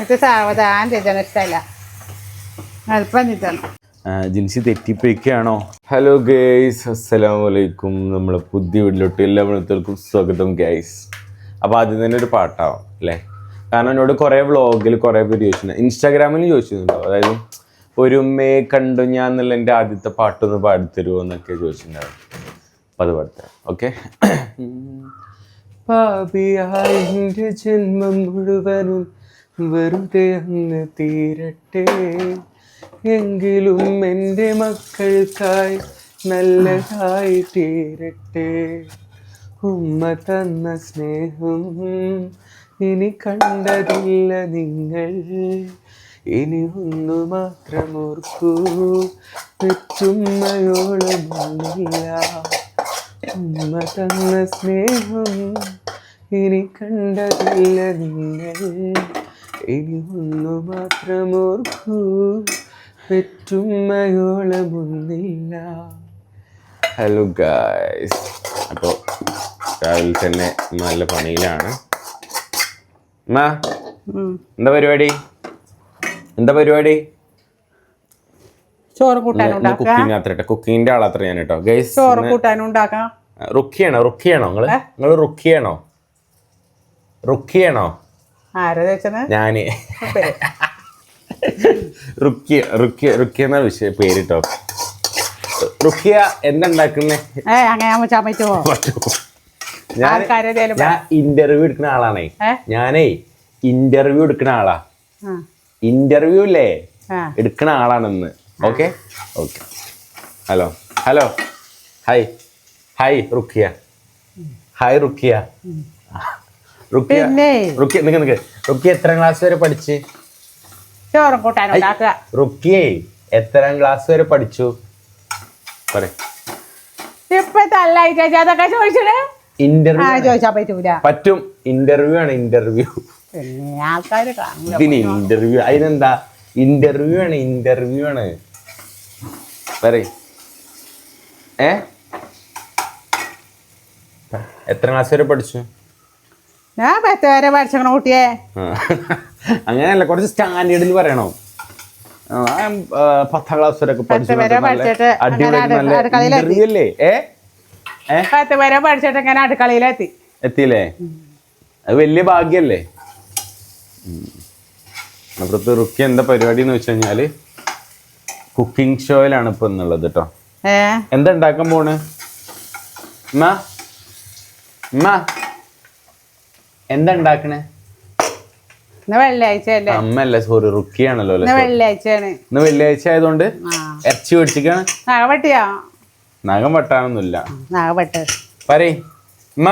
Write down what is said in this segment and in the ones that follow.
എനിക്ക് സാവധാനം തിരിച്ചാണ് ഇഷ്ടമല്ല അല്പം ആ, ജിൻസി തെറ്റിപ്പോയിക്കാണോ? ഹലോ ഗേയ്സ് അസ്സലാമു അലൈക്കും. നമ്മളെ പുതിയ വീട്ടിലോട്ട് എല്ലാ മണിത്തർക്കും സ്വാഗതം ഗേയ്സ് അപ്പോൾ ആദ്യം തന്നെ ഒരു പാട്ടാവും അല്ലേ? കാരണം എന്നോട് കുറേ വ്ളോഗിൽ കുറേ പേര് ചോദിച്ചിട്ടുണ്ട്. ഇൻസ്റ്റാഗ്രാമിൽ ചോദിച്ചിട്ടുണ്ടോ? അതായത് ഒരു മേ കണ്ടു ഞാൻ എന്നുള്ള എന്റെ ആദ്യത്തെ പാട്ടൊന്ന് പാടിത്തരുമോ എന്നൊക്കെ ചോദിച്ചിട്ടുണ്ടാവും അപ്പോൾ അത് പാടുത്തരാം ഓക്കെ പാപിയായ എന്റെ ജന്മം മുഴുവനും വെറുതെ അന്ന് തീരട്ടെ. എങ്കിലും എന്റെ മക്കൾക്കായി നല്ലതായി തീരട്ടെ. ഉമ്മ തന്ന സ്നേഹം ഇനി കണ്ടതില്ല നിങ്ങൾ. ഇനി ഒന്നു മാത്രം ഓർക്കൂ പെറ്റുമ്മയോളമൊന്നില്ല ഉമ്മ തന്ന സ്നേഹം ഇനി കണ്ടതില്ല നിങ്ങൾ. ഇനി ഒന്നു മാത്രം ഓർക്കൂ പെറ്റുമ്മയോളമൊന്നില്ല ഹലോ ഗായ്സ് അപ്പോൾ രാവിലെ തന്നെ നല്ല പണിയിലാണ്. അമ്മ എന്താ പരിപാടി? എന്താ പരിപാടി? ചോറ് കൂട്ടാനും ഉണ്ടാക്കാം കുക്കിംഗ് അത്ര കുക്കിങ്ങിന്റെ ആളത്ര ഞാൻ കേട്ടോ ഗൈസ് ചോറ് കൂട്ടാനും ഉണ്ടാക്കാം റുക്കിയാണോ റുക്കിയാണോ നിങ്ങൾ? നിങ്ങൾ റുക്കിയാണോ റുക്കിയാണോ ഞാൻ. റുക്കിയ റുക്കിയ റുക്കിയ എന്ന വിഷയ പേരിട്ടോ. റുക്കിയ എന്തുണ്ടാക്കുന്നേ ഞാൻ ഇന്റർവ്യൂ എടുക്കുന്ന ആളാണേ? ഞാനേ ഇന്റർവ്യൂ എടുക്കുന്ന ആളാ. ഇന്റർവ്യൂ അല്ലേ എടുക്കുന്ന ആളാണെന്ന്. Okay okay hello hello hi hi Rukkiya. Hi Rukkiya. Rukkiya പിന്നെ? റുക്കിയ നിക്ക് നിക്ക്. റുക്കിയ എത്രാം ക്ലാസ് വരെ പഠിച്ച്? ചോറും കൂട്ടാനും ഉണ്ടാക്കുക. റുക്കിയേ എത്രാം ക്ലാസ് വരെ പഠിച്ചു? പറ ഇപ്പൊ തല്ലായിട്ട് അതൊക്കെ ചോദിച്ചിട്ട് ആ ഇന്റർവ്യൂ ചോദിച്ചാൽ പറ്റൂല. പറ്റും. ഇന്റർവ്യൂ ആണ് ഇന്റർവ്യൂ പിന്നെ ആൾക്കാർ കാണൂല. ഇതിന് ഇന്റർവ്യൂ അതിനെന്താ? ഇന്റർവ്യൂ ആണ് ഇന്റർവ്യൂ ആണ്. പറയ്. ഏ? എത്ര ക്ലാസ് വരെ പഠിച്ചു? ഞാൻ പത്ത് വരെ പഠിച്ചണ കുട്ടിയെ. അങ്ങനെയല്ല കുറച്ച് സ്റ്റാൻഡേർഡിൽ പറയണോ? പത്താം ക്ലാസ് വരെ ഒക്കെ പഠിച്ചു വരെ പഠിച്ചിട്ട് അടിപൊളി അങ്ങനെ നല്ല അടുക്കളയിലെത്തി. ഇന്റർവ്യൂ അല്ലേ? ഏ? ഏ? പത്ത് വരെ പഠിച്ചിട്ട് ഇങ്ങനെ അടുക്കളയിലെത്തി. എത്തിയില്ലേ? അത് വലിയ ഭാഗ്യല്ലേ? അപ്പുറത്ത് റുക്കി എന്താ പരിപാടി എന്ന് വെച്ച് കഴിഞ്ഞാൽ കുക്കിംഗ് ഷോയിലാണ് ഇപ്പൊ എന്നുള്ളത് കേട്ടോ എന്താ ഉണ്ടാക്കാൻ പോണ്? ഉമ്മ? ഉമ്മ? എന്താ ഉണ്ടാക്കണേ? വെള്ളിയാഴ്ച അല്ലേ അമ്മല്ല സോറി റുക്കിയാണല്ലോ അല്ലേ ഇന്ന് വെള്ളിയാഴ്ചയാണ്. ഇന്ന് വെള്ളിയാഴ്ച ആയതുകൊണ്ട് ഇറച്ചി മേടിച്ചിക്കാണ് നഖം വെട്ടാനൊന്നുമില്ല. പറയ്. ഉമ്മ.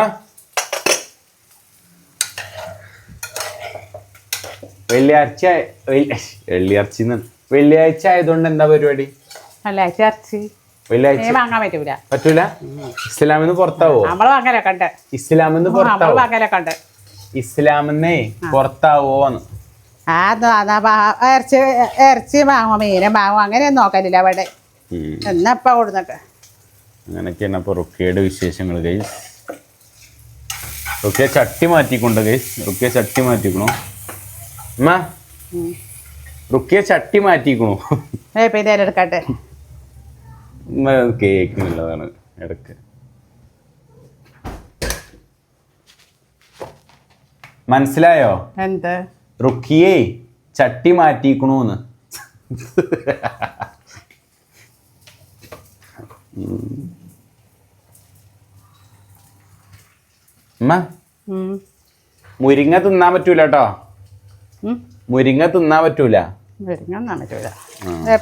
വെള്ളിയാഴ്ച വെള്ളിയാഴ്ച വെള്ളിയാഴ്ച ആയതുകൊണ്ട് എന്താ പരിപാടി? വെള്ളിയാഴ്ച ഇറച്ചി. വെള്ളിയാഴ്ച. മീൻ വാങ്ങാൻ പറ്റൂല. പറ്റൂല? ഇസ്ലാമിന്ന് പുറത്താവോ? നമ്മൾ വാങ്ങലൊക്കെ ഉണ്ട്. ഇസ്ലാമിന്ന് പുറത്താവോ? വാങ്ങലൊക്കെ ഉണ്ട്. ഇസ്ലാമിന്നേ പുറത്താവോന്ന്. വാ- ഇറച്ചി ഇറച്ചി വാങ്ങും മീനും വാങ്ങും അങ്ങനെയൊന്നും നോക്കലില്ല അവിടെ എന്നപ്പാ കൊടുന്നിട്ട് അങ്ങനെയൊക്കെയാണ് അപ്പൊ റുക്കിയുടെ വിശേഷങ്ങൾ ഗൈസ് റുക്കിയ ചട്ടി മാറ്റിക്കൊണ്ട് ഗൈസ് റുക്കിയ ചട്ടി മാറ്റിക്കണു. അമ്മ റുക്കിയ ചട്ടി മാറ്റിക്കണു. ഏ പിന്നെ എടുക്കട്ടെ. കേൾക്കുന്നുള്ളതാണ് ഇടയ്ക്ക്. മനസ്സിലായോ? എന്ത്? റുക്കിയേ ചട്ടി മാറ്റിക്കണൂന്ന്. മുരിങ്ങ തിന്നാൻ പറ്റൂല കേട്ടോ മുരിങ്ങ തിന്നാൻ പറ്റൂല. മുരിങ്ങ തിന്നാൻ പറ്റൂല.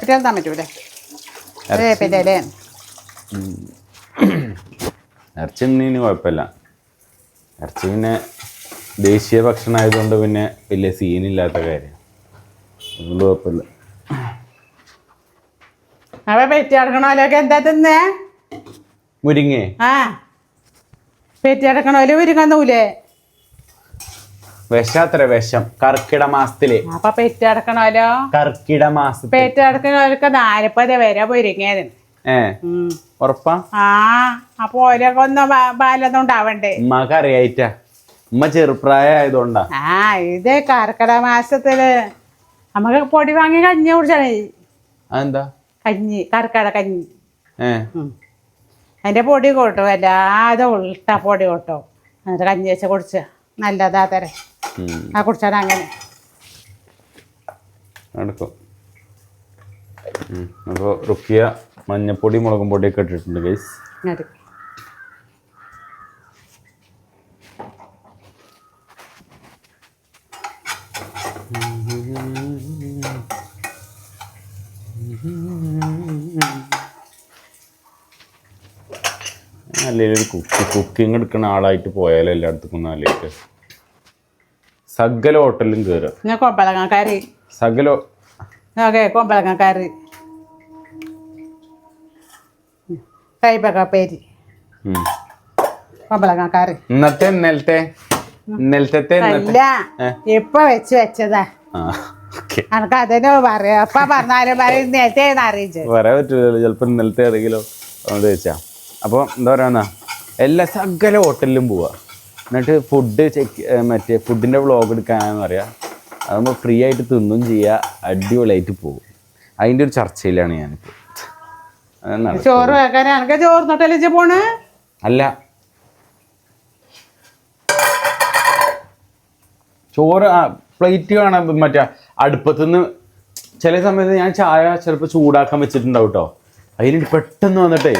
തിന്നാൻ ഇറച്ചി. കുഴപ്പമില്ല. ഇറച്ചി പിന്നെ ദേശീയ ഭക്ഷണം ആയതുകൊണ്ട് പിന്നെ വലിയ സീനില്ലാത്ത കാര്യം. അതുകൊണ്ട് കുഴപ്പമില്ല. അവ എന്താ തിന്നേ? മുരിങ്ങേ. ആ. പെറ്റി കിടക്കണോൽ മുരിങ്ങ നൂലേ? വിഷാത്ര വിഷം. കർക്കിട മാസത്തിൽ. അപ്പൊ പെറ്റി കിടക്കണോലോ കർക്കിട മാസത്തിൽ പെറ്റി നാൽപ്പത് വരെ ഏ. ഉറപ്പാ? ആ അപ്പൊ ഓരൊക്കെ ഒന്ന് ബാലൊന്നും ഉണ്ടാവണ്ടേ? മകറിയായിട്ടാ അറിയായിട്ടാ. ഉമ്മ ചെറുപ്രായ ആയതുകൊണ്ടാ ആ ഇത് കർക്കിടക മാസത്തിൽ നമുക്ക് പൊടി വാങ്ങി കഞ്ഞി കുടിച്ചാണ് അതെന്താ? കഞ്ഞി കർക്കിടക കഞ്ഞി. അതിന്റെ പൊടി കൂട്ടും അല്ലാതെ ഉൾട്ട പൊടി കൂട്ടും. എന്നിട്ട് കഞ്ഞി വെച്ച് കുടിച്ച നല്ലതാ തരേ ആ കുടിച്ചാൽ അങ്ങനെ. അപ്പോൾ റുക്കിയ മഞ്ഞപ്പൊടി മുളകും പൊടിയൊക്കെ ഇട്ടിട്ടുണ്ട് ഗൈസ് അല്ലെങ്കിൽ ഒരു കുക്ക് കുക്കിംഗ് എടുക്കുന്ന ആളായിട്ട് പോയാലും എല്ലായിടത്തും നാലേക്ക് സകല ഹോട്ടലിലും കയറുക സകല ഓക്കെ ഇന്നത്തെ ഇന്നലത്തെ? ഇന്നലത്തെ? അല്ല ഇപ്പൊ വെച്ച് വെച്ചതാ. എനക്ക് അതിന് പറയാ. അപ്പൊ പറഞ്ഞാലും പറയും അറിയിച്ചു. പറയാൻ പറ്റില്ലല്ലോ ചിലപ്പോൾ ഇന്നലത്തെ ഏതെങ്കിലും അതുകൊണ്ട് ചോദിച്ചാ. അപ്പോൾ എന്താ പറയുക എല്ലാ സകല ഹോട്ടലിലും പോവുക എന്നിട്ട് ഫുഡ് ചെക്ക് മറ്റേ ഫുഡിന്റെ വ്ളോഗ് എടുക്കാനാണെന്ന് പറയാം. അതാകുമ്പോൾ ഫ്രീ ആയിട്ട് തിന്നും ചെയ്യുക അടിപൊളിയായിട്ട് പോകും അതിന്റെ ഒരു ചർച്ചയിലാണ് ഞാനിപ്പോൾ ചോറ്. ചോറ് പോണ്? അല്ല. ചോറ് ആ പ്ലേറ്റ് കാണാൻ മറ്റേ അടുപ്പത്തുനിന്ന് ചില സമയത്ത് ഞാൻ ചായ ചിലപ്പോൾ ചൂടാക്കാൻ വെച്ചിട്ടുണ്ടാവും കേട്ടോ അതിന് പെട്ടെന്ന് വന്നിട്ടേ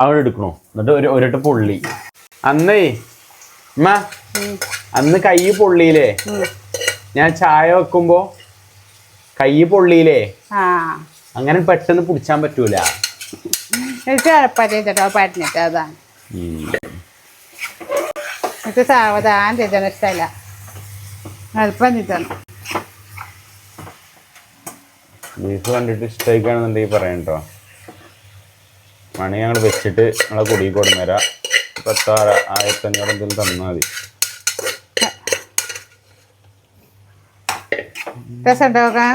അവിടെ എടുക്കണോ എന്നിട്ട് ഒരു ഒരട്ട പൊള്ളി. അന്നേ അമ്മ അന്ന് കൈ പൊള്ളിയില്ലേ? ഞാൻ ചായ വെക്കുമ്പോ കൈ പൊള്ളിയില്ലേ? അങ്ങനെ പെട്ടെന്ന് പിടിച്ചാൻ പറ്റൂല. പറ്റിട്ട് അതാണ് എനിക്ക് സാവധാനം തിന്നണ ഇഷ്ടമല്ല എളുപ്പം തിന്നണം ബീഫ് കണ്ടിട്ട് ഇഷ്ടമായിക്കാണെന്നുണ്ടെങ്കിൽ പറയണ്ടോ മണി ഞങ്ങൾ വെച്ചിട്ട് നമ്മളെ കുടി കൊടുന്നേരാ പത്താറ് ആയിരത്തഞ്ഞൂറ് എന്തെങ്കിലും തന്നാൽ മതി. രസം ഉണ്ടാക്കാൻ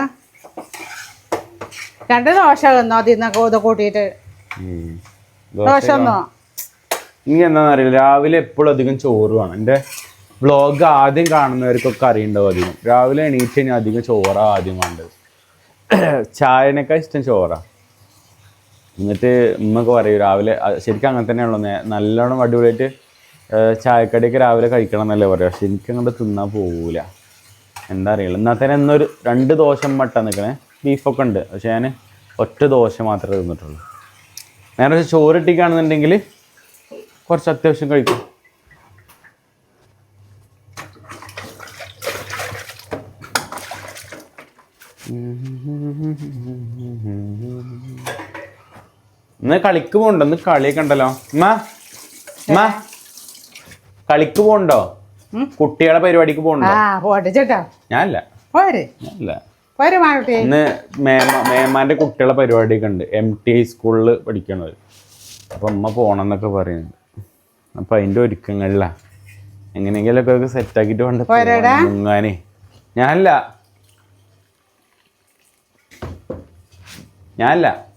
രണ്ട് ദോശ തന്നോ തിന്നൊക്കെ ഇത് കൂട്ടിയിട്ട്? ദോശ ദോശ ഇനി എനിക്ക് എന്താണെന്ന് അറിയില്ല. രാവിലെ എപ്പോഴും അധികം ചോറ് വേണം. എന്റെ വ്ളോഗ് ആദ്യം കാണുന്നവർക്കൊക്കെ അറിയണ്ടാവും അധികം. രാവിലെ എണീറ്റ് കഴിഞ്ഞാൽ അധികം ചോറാ ആദ്യം വേണ്ടത്. ചായനേക്കാൾ ഇഷ്ടം ചോറാ. എന്നിട്ട് ഉമ്മക്ക് പറയും രാവിലെ ശരിക്കും അങ്ങനെ തന്നെയാണല്ലോ നല്ലോണം അടിപൊളിയായിട്ട് ചായക്കടിയൊക്കെ രാവിലെ കഴിക്കണം എന്നല്ലേ പറയാം പക്ഷെ എനിക്ക് അങ്ങോട്ട് തിന്നാൻ പോകില്ല എന്താ അറിയില്ല. എന്നാൽ തന്നെ ഇന്നൊരു രണ്ട് ദോശ മട്ട നിൽക്കണേ. ബീഫൊക്കെ ഉണ്ട്. പക്ഷെ ഞാൻ ഒറ്റ ദോശ മാത്രമേ തിന്നിട്ടുള്ളൂ. നേരെ പക്ഷെ ചോറ് ഇട്ടിക്കാണെന്നുണ്ടെങ്കിൽ കുറച്ച് അത്യാവശ്യം കഴിക്കും. ഇന്ന് കളിക്ക് പോണ്ടോ? ഇന്ന് കളിയൊക്കെ ഉണ്ടല്ലോ. ഉമ്മ കളിക്ക് പോണ്ടോ? കുട്ടികളെ പരിപാടിക്ക് പോണ്ടോ? ആ പൊടിച്ചിട്ടോ ഞാനല്ല. പോര്. ഞാനല്ല. പോര് മാട്ടി ഇന്ന് മേമ മേമാന്റെ കുട്ടികളെ പരിപാടിയൊക്കെ ഉണ്ട്. എം ടി ഐ സ്കൂളിൽ പഠിക്കണത്. അപ്പൊ അമ്മ പോണന്നൊക്കെ പറയുന്നുണ്ട്. അപ്പൊ അതിന്റെ ഒരുക്കങ്ങളിലാ. എങ്ങനെയെങ്കിലൊക്കെ ഒക്കെ സെറ്റാക്കിട്ട് വേണ്ട? മുങ്ങാനേ. ഞാനല്ല. ഞാനല്ല.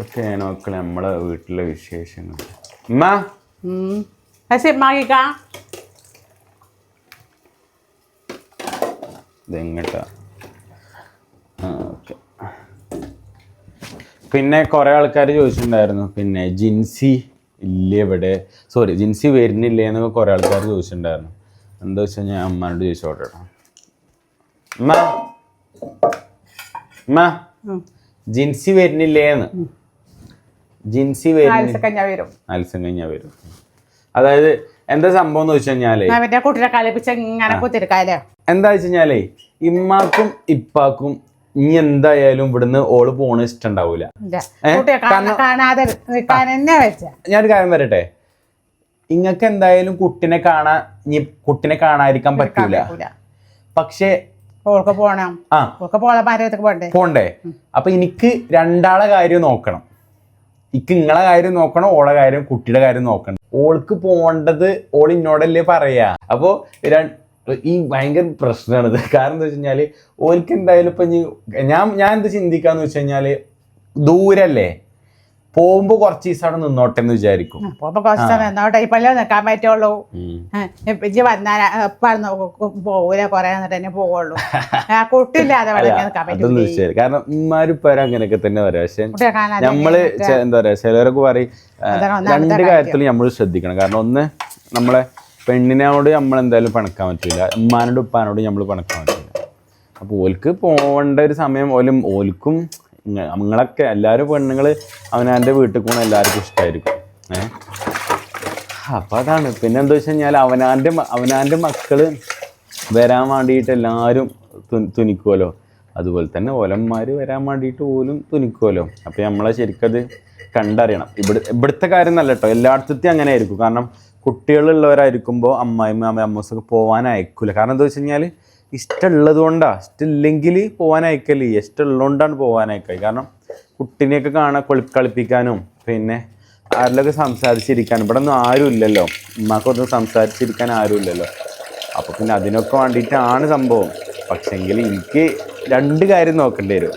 ഇതൊക്കെയാണ് മക്കളെ നമ്മളെ വീട്ടിലെ വിശേഷങ്ങൾ. ഉമ്മ? സിമ്മാക്കിക്കാ ഇതെങ്ങട്ടാ ഓക്കെ. പിന്നെ കുറേ ആൾക്കാർ ചോദിച്ചിട്ടുണ്ടായിരുന്നു പിന്നെ ജിൻസി ഇല്ല ഇവിടെ സോറി ജിൻസി വരുന്നില്ലേ എന്നൊക്കെ കുറേ ആൾക്കാർ ചോദിച്ചിട്ടുണ്ടായിരുന്നു. എന്താ വെച്ചാൽ ഞാൻ അമ്മാനോട് ചോദിച്ചോട്ടെ അമ്മ ജിൻസി വരുന്നില്ലേന്ന് ജിൻസി വരും. കഴിഞ്ഞാൽ വരും. അതായത് എന്താ സംഭവം എന്ന് വെച്ച് കഴിഞ്ഞാലേ? അവന്റെ കുട്ടിനെ കളിപ്പിച്ച് ഇങ്ങനെ കുത്തിരിക്കാലോ എന്താ വെച്ച് കഴിഞ്ഞാലേ ഇമ്മാക്കും ഇപ്പാക്കും ഇനി എന്തായാലും ഇവിടുന്ന് ഓൾ പോണ ഇഷ്ടണ്ടാവൂല. ഞാനൊരു കാര്യം വരട്ടെ ഇങ്ങക്ക് എന്തായാലും കുട്ടിനെ കാണാൻ ഇനി കുട്ടിനെ കാണാതിരിക്കാൻ പറ്റൂല. പക്ഷേ പോണം. പോണ്ടേ? അപ്പൊ എനിക്ക് രണ്ടാളെ കാര്യം നോക്കണം. ഇക്ക് ഇങ്ങളെ കാര്യം നോക്കണം ഓളെ കാര്യം കുട്ടിയുടെ കാര്യം നോക്കണം. ഓൾക്ക് പോകേണ്ടത് ഓൾ ഇന്നോടല്ലേ പറയാ. അപ്പോ ഈ ഭയങ്കര പ്രശ്നമാണിത് കാരണം എന്താ വെച്ച് കഴിഞ്ഞാൽ ഓൾക്ക് എന്തായാലും ഇപ്പൊ ഞാൻ ഞാൻ എന്ത് ചിന്തിക്കാന്ന് വെച്ച് കഴിഞ്ഞാൽ ദൂരല്ലേ? പോകുമ്പോ കുറച്ച് ദിവസം നിന്നോട്ടെ എന്ന് വിചാരിക്കും ഇപ്പൊ കുറച്ച് എന്നോട്ടെ ഈ പള്ളി നിൽക്കാൻ പറ്റുള്ളൂ. ഇജ്ജ് വന്നാൽ പോകൂല കൊറേ എന്നിട്ട് തന്നെ പോവുള്ളൂ. നിൽക്കാൻ അതൊന്നും കാരണം ഉമ്മാര് പേരും അങ്ങനെയൊക്കെ തന്നെ പറയാം. പക്ഷെ നമ്മൾ എന്താ പറയാ ചിലരൊക്കെ പറയും രണ്ട് കാര്യത്തിൽ നമ്മൾ ശ്രദ്ധിക്കണം. കാരണം ഒന്ന് നമ്മളെ പെണ്ണിനോട് നമ്മൾ എന്തായാലും പണക്കാൻ പറ്റില്ല ഉമ്മാനോടും ഉപ്പാനോടും നമ്മൾ പണക്കാൻ പറ്റില്ല അപ്പോൾ ഓൽക്ക് പോകേണ്ട ഒരു സമയം ഓലും ഓൽക്കും നമ്മളൊക്കെ എല്ലാവരും പെണ്ണുങ്ങൾ അവനവന്റെ വീട്ടിൽ പോകണ എല്ലാവർക്കും ഇഷ്ടമായിരിക്കും ഏഹ് അപ്പം അതാണ്. പിന്നെ എന്താ വെച്ച് കഴിഞ്ഞാൽ അവനാന്റെ അവനാന്റെ മക്കൾ വരാൻ വേണ്ടിയിട്ട് എല്ലാവരും തുനിക്കുമല്ലോ അതുപോലെ തന്നെ ഓലന്മാർ വരാൻ വേണ്ടിയിട്ട് പോലും തുനിക്കുമല്ലോ അപ്പോൾ നമ്മളെ ശരിക്കത് കണ്ടറിയണം. ഇവിടെ ഇവിടുത്തെ കാര്യം നല്ല കേട്ടോ എല്ലായിടത്തും അങ്ങനെ ആയിരിക്കും. കാരണം കുട്ടികളുള്ളവരായിരിക്കുമ്പോൾ അമ്മായിമ്മ അമ്മ അമ്മൂസൊക്കെ പോകാൻ അയക്കില്ല കാരണം എന്താ വെച്ച് കഴിഞ്ഞാൽ ഇഷ്ടമുള്ളത് കൊണ്ടാണ് ഇഷ്ടമില്ലെങ്കിൽ പോകാൻ അയക്കൽ ഇഷ്ടമുള്ളതുകൊണ്ടാണ് പോകാൻ അയക്കൽ കാരണം കുട്ടീനെയൊക്കെ കാണാൻ കൊളി കളിപ്പിക്കാനും പിന്നെ ആരിലൊക്കെ സംസാരിച്ചിരിക്കാനും. ഇവിടെ ഒന്നും ആരുമില്ലല്ലോ. ഉമ്മാക്കൊന്നും സംസാരിച്ചിരിക്കാൻ ആരുമില്ലല്ലോ. അപ്പോൾ പിന്നെ അതിനൊക്കെ വേണ്ടിയിട്ടാണ് സംഭവം. പക്ഷെങ്കിൽ എനിക്ക് രണ്ട് കാര്യം നോക്കേണ്ടി വരും.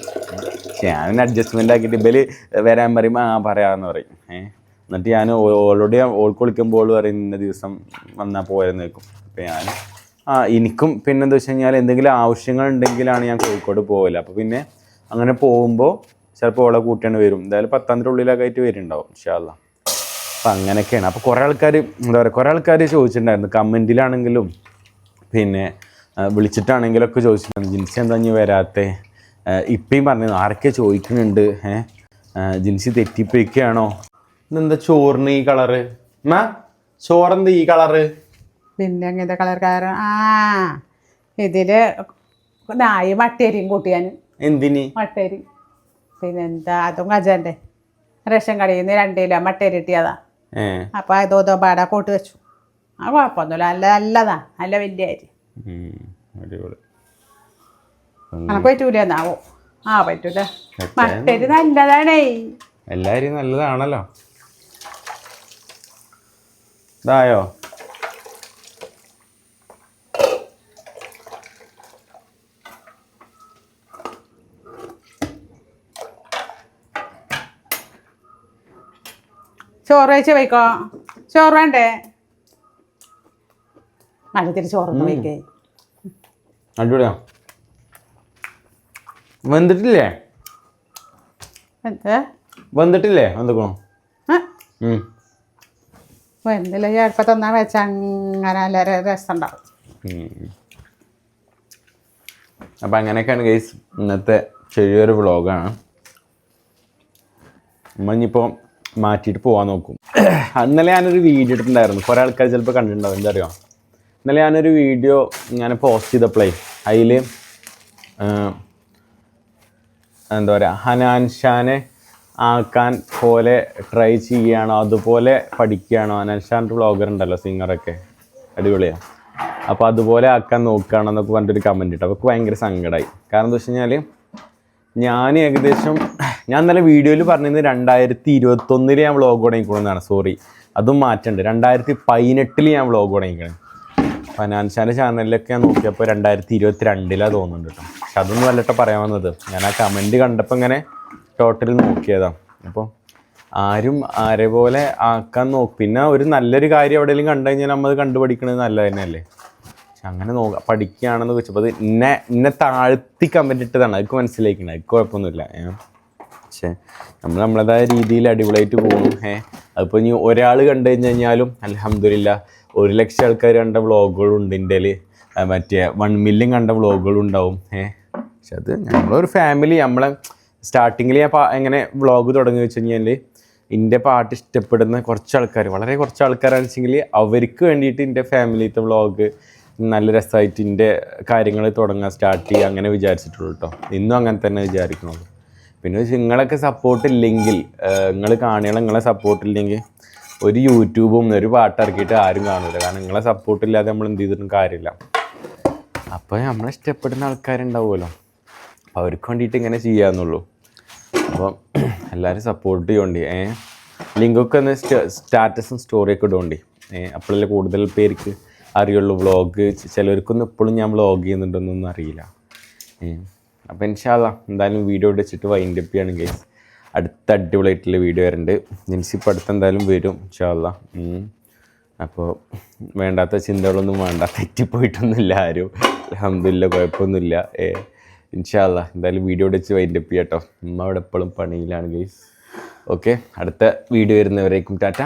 ഞാൻ അഡ്ജസ്റ്റ്മെന്റ് ആക്കിയിട്ട് ഇവർ വരാൻ പറയുമ്പോൾ ആ പറയാമെന്ന് പറയും. എന്നിട്ട് ഞാൻ ഓൾറെഡി ഓൾക്ക് വിളിക്കുമ്പോൾ പറയുന്ന ദിവസം വന്നാൽ പോരെന്ന് വെക്കും അപ്പോൾ ഞാൻ ആ എനിക്കും പിന്നെന്താ വെച്ച് കഴിഞ്ഞാൽ എന്തെങ്കിലും ആവശ്യങ്ങൾ ഉണ്ടെങ്കിലാണ് ഞാൻ കോഴിക്കോട് പോകില്ല അപ്പോൾ പിന്നെ അങ്ങനെ പോകുമ്പോൾ ചിലപ്പോൾ ഓളെ കൂട്ടിയാണ് വരും. എന്തായാലും പത്താം ഉള്ളിലൊക്കെ ആയിട്ട് വരുന്നുണ്ടാവും ഇൻഷാല്ല അപ്പം അങ്ങനെയൊക്കെയാണ്. അപ്പോൾ കുറേ ആൾക്കാർ എന്താ പറയുക കുറേ ആൾക്കാർ ചോദിച്ചിട്ടുണ്ടായിരുന്നു. കമന്റിലാണെങ്കിലും പിന്നെ വിളിച്ചിട്ടാണെങ്കിലൊക്കെ ചോദിച്ചിട്ടുണ്ടായിരുന്നു. ജിൻസി എന്താ ഇനി വരാത്തെ? ഇപ്പം പറഞ്ഞു ആരൊക്കെ ചോദിക്കുന്നുണ്ട്? ഏഹ് ജിൻസി തെറ്റിപ്പോയിക്കുകയാണോ ഇതെന്താ ചോറിന് ഈ കളറ്? മാ ചോറെന്താ ഈ കളറ്? പിന്നെ അങ്ങനത്തെ കളർക്കാരൻ ആ ഇതിൽ നായി മട്ടേരിയും കൂട്ടിയാൻ എന്തിനി? മട്ടേരി പിന്നെന്താ അതും ഗജാന്റെ റേഷൻ കടയിൽ നിന്ന് രണ്ട് കിലോ മട്ടേരി കിട്ടിയതാ. അപ്പൊ അതോ പാട പാടാ വെച്ചു. ആ കുഴപ്പമൊന്നുമില്ല. നല്ല നല്ലതാ. നല്ല വലിയ അരി. കണക്ക് പറ്റൂലെന്നാവോ ആ പറ്റൂല മട്ടേരി നല്ലതാണേ. എല്ലാരും നല്ലതാണല്ലോ. ഇതായോ? ചോറ് കഴിച്ച് വയ്ക്കോ ചോറ് വേണ്ടേ? മഴത്തിൽ ചോറൊന്നും വയ്ക്കേ അടിപൊളിയാ. വെന്തിട്ടില്ലേ? എന്ത്? വെന്തിട്ടില്ലേ? ഉം. വെന്തില്ല ചിലപ്പോൾ തന്നാ വെച്ച അങ്ങനെ നല്ല രസം ഉണ്ടാവും അപ്പം അങ്ങനെയൊക്കെയാണ് ഗൈസ് ഇന്നത്തെ ചെറിയൊരു വ്ളോഗാണ് നമ്മളിപ്പോ ഇനിയിപ്പോൾ മാറ്റിയിട്ട് പോകാൻ നോക്കും. ഇന്നലെ ഞാനൊരു വീഡിയോ ഇട്ടിട്ടുണ്ടായിരുന്നു. കുറേ ആൾക്കാർ ചിലപ്പോൾ കണ്ടിട്ടുണ്ടാവും. എന്താ അറിയോ ഇന്നലെ ഞാനൊരു വീഡിയോ ഞാൻ പോസ്റ്റ് ചെയ്തപ്പോഴേ അതിൽ എന്താ പറയുക ഹനാൻ ഷാനെ ആക്കാൻ പോലെ ട്രൈ ചെയ്യുകയാണോ അതുപോലെ പഠിക്കുകയാണോ. ഷാൻ വ്ളോഗർ ഉണ്ടല്ലോ സിംഗറൊക്കെ അടിപൊളിയാണ് അപ്പോൾ അതുപോലെ ആക്കാൻ നോക്കുകയാണോ എന്നൊക്കെ പറഞ്ഞിട്ടൊരു കമന്റ് ഇട്ടു. അപ്പോൾ ഭയങ്കര സങ്കടമായി കാരണം എന്താ വെച്ച് കഴിഞ്ഞാൽ ഞാൻ ഏകദേശം ഞാൻ നല്ല വീഡിയോയിൽ പറഞ്ഞിരുന്നത് രണ്ടായിരത്തി ഇരുപത്തൊന്നിൽ ഞാൻ വ്ളോഗ് തുടങ്ങിക്കൊള്ളുന്നതാണ് സോറി അതും മാറ്റമുണ്ട് രണ്ടായിരത്തി പതിനെട്ടിൽ ഞാൻ വ്ളോഗ് തുടങ്ങിക്കണം. ഫനാൻഷാന്റെ ചാനലിലൊക്കെ ഞാൻ നോക്കിയപ്പോൾ രണ്ടായിരത്തി ഇരുപത്തി രണ്ടിലാണ് തോന്നുന്നുണ്ട് കേട്ടോ പക്ഷെ അതൊന്നും അല്ലട്ടോ പറയാൻ വന്നത്. ഞാൻ ആ കമന്റ് കണ്ടപ്പോൾ ഇങ്ങനെ ടോട്ടൽ നോക്കിയതാണ് അപ്പോൾ ആരും ആരെ പോലെ ആക്കാൻ നോക്കും. പിന്നെ ഒരു നല്ലൊരു കാര്യം എവിടെയെങ്കിലും കണ്ടു കഴിഞ്ഞാൽ നമ്മൾ അത് കണ്ടുപഠിക്കണത് നല്ലത് തന്നെയല്ലേ? പക്ഷെ അങ്ങനെ നോക്കുക പഠിക്കുകയാണെന്ന് വെച്ചപ്പോൾ അത് എന്നെ എന്നെ താഴ്ത്തി ഇട്ടതാണ്. അതൊക്കെ മനസ്സിലാക്കണം അത് കുഴപ്പമൊന്നുമില്ല. പക്ഷേ നമ്മൾ നമ്മളതായ രീതിയിൽ അടിപൊളിയായിട്ട് പോകും ഏ? അതിപ്പോൾ ഇനി ഒരാൾ കണ്ടു കഴിഞ്ഞ് കഴിഞ്ഞാലും അലഹമില്ല ഒരു ലക്ഷം ആൾക്കാർ കണ്ട വ്ളോഗുകളുണ്ട് എന്റെ മറ്റേ വൺ മില്യൺ കണ്ട വ്ളോഗുകളുണ്ടാവും. ഏ? പക്ഷെ അത് നമ്മളൊരു ഫാമിലി നമ്മളെ സ്റ്റാർട്ടിങ്ങിൽ ഞാൻ എങ്ങനെ വ്ളോഗ് തുടങ്ങി വെച്ച് കഴിഞ്ഞാൽ എന്റെ പാട്ട് ഇഷ്ടപ്പെടുന്ന കുറച്ച് ആൾക്കാർ വളരെ കുറച്ച് ആൾക്കാരാണെന്ന് വെച്ചെങ്കിൽ അവർക്ക് വേണ്ടിയിട്ട് എന്റെ ഫാമിലിത്തെ വ്ളോഗ് നല്ല രസമായിട്ട് എന്റെ കാര്യങ്ങൾ തുടങ്ങാൻ സ്റ്റാർട്ട് ചെയ്യുക അങ്ങനെ വിചാരിച്ചിട്ടുള്ളൂ കേട്ടോ ഇന്നും അങ്ങനെ തന്നെ വിചാരിക്കണുള്ളൂ. പിന്നെ നിങ്ങളൊക്കെ സപ്പോർട്ട് ഇല്ലെങ്കിൽ നിങ്ങൾ കാണികളെ നിങ്ങളെ സപ്പോർട്ട് ഇല്ലെങ്കിൽ ഒരു യൂട്യൂബും ഒരു പാട്ട് ഇറക്കിയിട്ട് ആരും കാണില്ല കാരണം നിങ്ങളെ സപ്പോർട്ട് ഇല്ലാതെ നമ്മൾ എന്ത് ചെയ്തിട്ടും കാര്യമില്ല. അപ്പോൾ നമ്മളെ ഇഷ്ടപ്പെടുന്ന ആൾക്കാരുണ്ടാവുമല്ലോ. അപ്പോൾ അവർക്ക് വേണ്ടിയിട്ട് ഇങ്ങനെ ചെയ്യാമെന്നുള്ളൂ അപ്പോൾ എല്ലാവരും സപ്പോർട്ട് ചെയ്യോണ്ടി. ഏ ലിങ്കൊക്കെ ഒന്ന് സ്റ്റാറ്റസും സ്റ്റോറിയൊക്കെ ഇടുകൊണ്ടി ഏ അപ്പോഴല്ലേ കൂടുതൽ പേർക്ക് അറിയുള്ളൂ വ്ളോഗ് ചിലർക്കൊന്നും ഇപ്പോഴും ഞാൻ വ്ളോഗ് ചെയ്യുന്നുണ്ടെന്നൊന്നും അറിയില്ല. അപ്പം അപ്പോൾ ഇൻഷാല്ല എന്തായാലും വീഡിയോ വെച്ചിട്ട് വൈൻഡ് അപ്പ് ചെയ്യണം ഗൈസ് അടുത്ത അടിപൊളിയായിട്ടുള്ള വീഡിയോ വരുന്നുണ്ട് ജിൻസിപ്പോൾ അടുത്ത് എന്തായാലും വരും ഇൻഷാല്ല അപ്പോൾ വേണ്ടാത്ത ചിന്തകളൊന്നും വേണ്ട. തെറ്റിപ്പോയിട്ടൊന്നുമില്ല ആരും. അലഹമില്ല കുഴപ്പമൊന്നുമില്ല. ഏ ഇൻഷാല്ല എന്തായാലും വീഡിയോ വെച്ച് വൈൻഡപ്പ് ചെയ്യാം കേട്ടോ അവിടെ എപ്പോഴും പണിയിലാണ് ഗൈസ് ഓക്കെ അടുത്ത വീഡിയോ വരുന്നവരേക്കും ടാറ്റ.